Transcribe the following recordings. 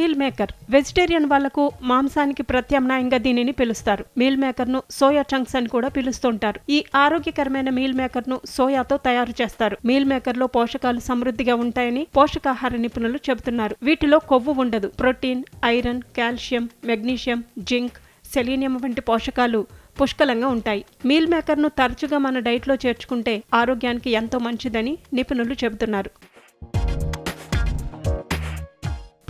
Meal maker. Vegetarian వాళ్ళకు మాంసానికి ప్రత్యామ్నాయంగా దీనిని పిలుస్తారు. మీల్ మేకర్ను సోయా చంక్స్ అని కూడా పిలుస్తుంటారు. ఈ ఆరోగ్యకరమైన మీల్ మేకర్ను సోయాతో తయారు చేస్తారు. మీల్ మేకర్లో పోషకాలు సమృద్ధిగా ఉంటాయని పోషకాహార నిపుణులు చెబుతున్నారు. వీటిలో కొవ్వు ఉండదు. Protein iron calcium magnesium zinc selenium వంటి పోషకాలు పుష్కలంగా ఉంటాయి. మీల్ మేకర్ను తరచుగా మన డైట్లో చేర్చుకుంటే ఆరోగ్యానికి ఎంతో మంచిదని నిపుణులు చెబుతున్నారు.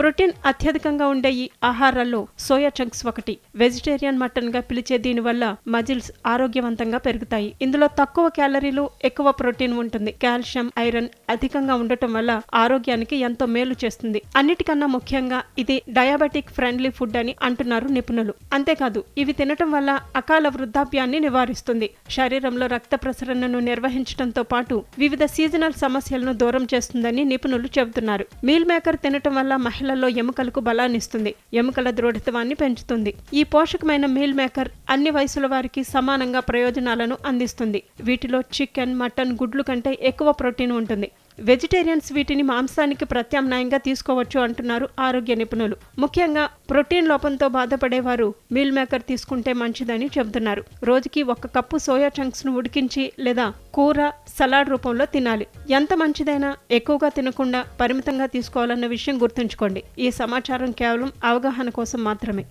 ప్రోటీన్ అత్యధికంగా ఉండే ఈ ఆహారాల్లో సోయా చంక్స్ ఒకటి. వెజిటేరియన్ మటన్గా పిలిచే దీనివల్ల మజిల్స్ ఆరోగ్యవంతంగా పెరుగుతాయి. ఇందులో తక్కువ క్యాలరీలు ఎక్కువ ప్రోటీన్ ఉంటుంది. కాల్షియం ఐరన్ అధికంగా ఉండటం వల్ల ఆరోగ్యానికి ఎంతో మేలు చేస్తుంది. అన్నిటికన్నా ముఖ్యంగా ఇది డయాబెటిక్ ఫ్రెండ్లీ ఫుడ్ అని అంటున్నారు నిపుణులు. అంతేకాదు ఇవి తినటం వల్ల అకాల వృద్ధాప్యాన్ని నివారిస్తుంది. శరీరంలో రక్త ప్రసరణను నిర్వహించడంతో పాటు వివిధ సీజనల్ సమస్యలను దూరం చేస్తుందని నిపుణులు చెబుతున్నారు. మీల్ మేకర్ తినటం వల్ల మహిళ మహిళల్లో ఎముకలకు బలాన్నిస్తుంది. ఎముకల దృఢత్వాన్ని పెంచుతుంది. ఈ పోషకమైన మీల్ మేకర్ అన్ని వయసుల వారికి సమానంగా ప్రయోజనాలను అందిస్తుంది. వీటిలో చికెన్ మటన్ గుడ్లు కంటే ఎక్కువ ప్రోటీన్ ఉంటుంది. వెజిటేరియన్స్ వీటిని మాంసానికి ప్రత్యామ్నాయంగా తీసుకోవచ్చు అంటున్నారు ఆరోగ్య నిపుణులు. ముఖ్యంగా ప్రోటీన్ లోపంతో బాధపడేవారు మీల్ మేకర్ తీసుకుంటే మంచిదని చెబుతున్నారు. రోజుకి ఒక కప్పు సోయా చంక్స్ను ఉడికించి లేదా కూర సలాడ్ రూపంలో తినాలి. ఎంత మంచిదైనా ఎక్కువగా తినకుండా పరిమితంగా తీసుకోవాలన్న విషయం గుర్తుంచుకోండి. ఈ సమాచారం కేవలం అవగాహన కోసం మాత్రమే.